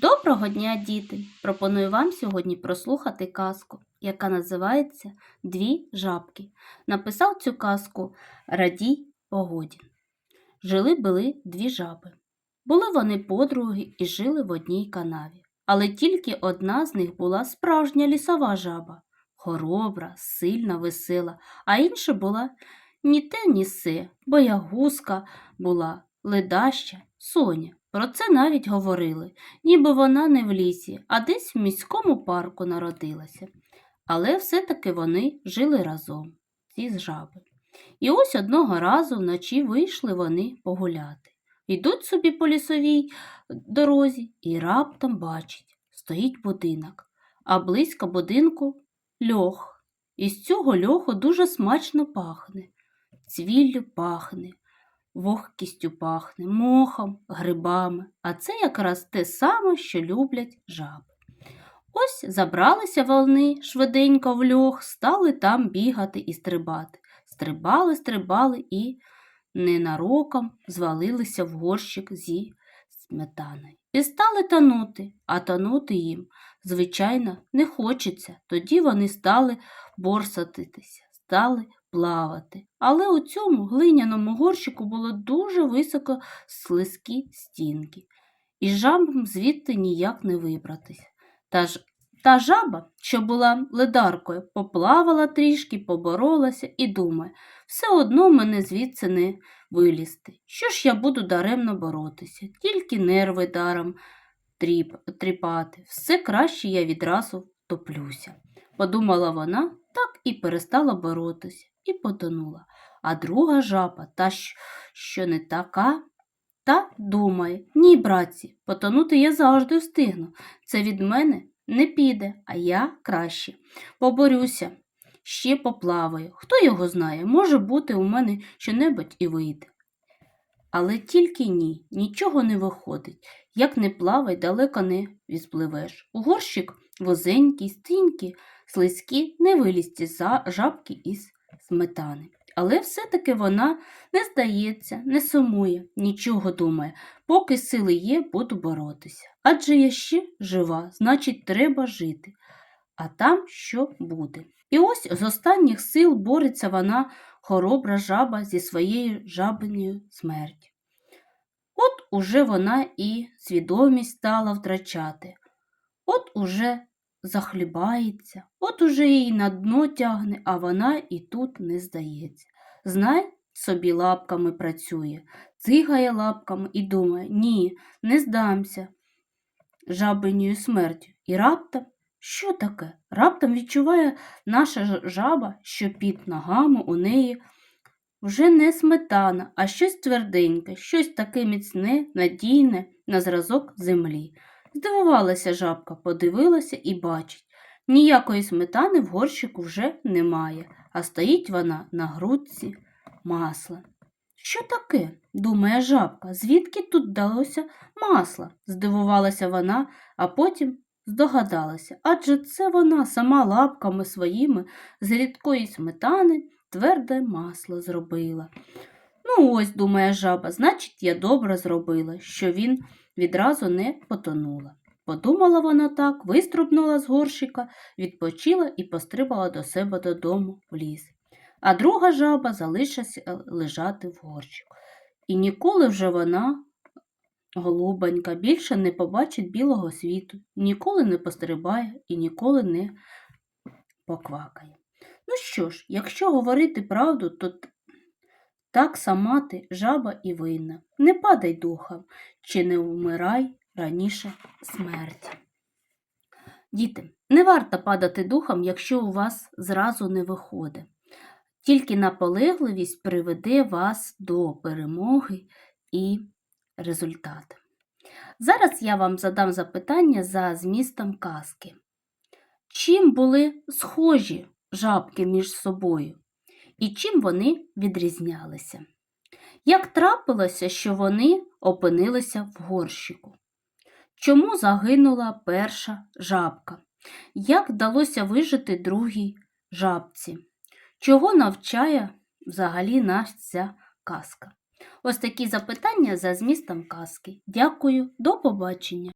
Доброго дня, діти! Пропоную вам сьогодні прослухати казку, яка називається Дві жабки. Написав цю казку Радій Погодін. Жили були дві жаби. Були вони подруги і жили в одній канаві. Але тільки одна з них була справжня лісова жаба, хоробра, сильна, весела, а інша була ні те, ні се, боягузка була, ледаща, соня. Про це навіть говорили, ніби вона не в лісі, а десь в міському парку народилася. Але все-таки вони жили разом, ці жаби. І ось одного разу вночі вийшли вони погуляти. Йдуть собі по лісовій дорозі і раптом бачать, стоїть будинок, а близько будинку льох. І з цього льоху дуже смачно пахне, цвіллю пахне, вогкістю пахне, мохом, грибами, а це якраз те саме, що люблять жаби. Ось забралися вони швиденько в льох, стали там бігати і стрибати. Стрибали, стрибали і ненароком звалилися в горщик зі сметаною. І стали танути, а танути їм, звичайно, не хочеться. Тоді вони стали борсатитися, стали плавати. Але у цьому глиняному горщику було дуже високо слизькі стінки, і жабам звідти ніяк не вибратися. Та ж та жаба, що була ледаркою, поплавала трішки, поборолася і думає, все одно мене звідси не вилізти. Що ж я буду даремно боротися, тільки нерви даром тріп, тріпати. Все краще я відразу топлюся. Подумала вона, так і перестала боротися, і потонула. А друга жаба, та, що не така, та думає, ні, братці, потонути я завжди встигну. Це від мене не піде, а я краще. Поборюся, ще поплаваю. Хто його знає, може бути, у мене щонебудь і вийде. Але тільки ні, нічого не виходить. Як не плавай, далеко не відпливеш. У горщик возенький, стінькі, слизькі, не вилізті за жабки із сметани. Але все-таки вона не здається, не сумує, нічого думає. Поки сили є, буду боротися. Адже я ще жива, значить, треба жити. А там що буде. І ось з останніх сил бореться вона, хоробра жаба зі своєю жабиною смертю. От уже вона і свідомість стала втрачати, от уже захлібається, от уже її на дно тягне, а вона і тут не здається. Знай, собі лапками працює, цигає лапками і думає, ні, не здамся жабиною смертю. І раптом, що таке? Раптом відчуває наша жаба, що під ногами у неї вже не сметана, а щось тверденьке, щось таке міцне, надійне на зразок землі. Здивувалася жабка, подивилася і бачить. Ніякої сметани в горщику вже немає, а стоїть вона на грудці масла. Що таке? думає жабка, звідки тут далося масло? здивувалася вона, а потім здогадалася. Адже це вона сама лапками своїми з рідкої сметани тверде масло зробила. Ну, ось, думає жаба, значить, я добре зробила, що він відразу не потонула. Подумала вона так, виструбнула з горщика, відпочила і пострибала до себе додому в ліс. А друга жаба залишилася лежати в горщику. І ніколи вже вона, голубонька, більше не побачить білого світу, ніколи не пострибає і ніколи не поквакає. Ну що ж, якщо говорити правду, то так сама ти жаба і винна. Не падай духом, чи не вмирай раніше смерті. Діти, не варто падати духом, якщо у вас зразу не виходить. Тільки наполегливість приведе вас до перемоги і результату. Зараз я вам задам запитання за змістом казки. Чим були схожі жабки між собою? І чим вони відрізнялися? Як трапилося, що вони опинилися в горщику? Чому загинула перша жабка? Як вдалося вижити другій жабці? Чого навчає взагалі нас ця казка? Ось такі запитання за змістом казки. Дякую, до побачення!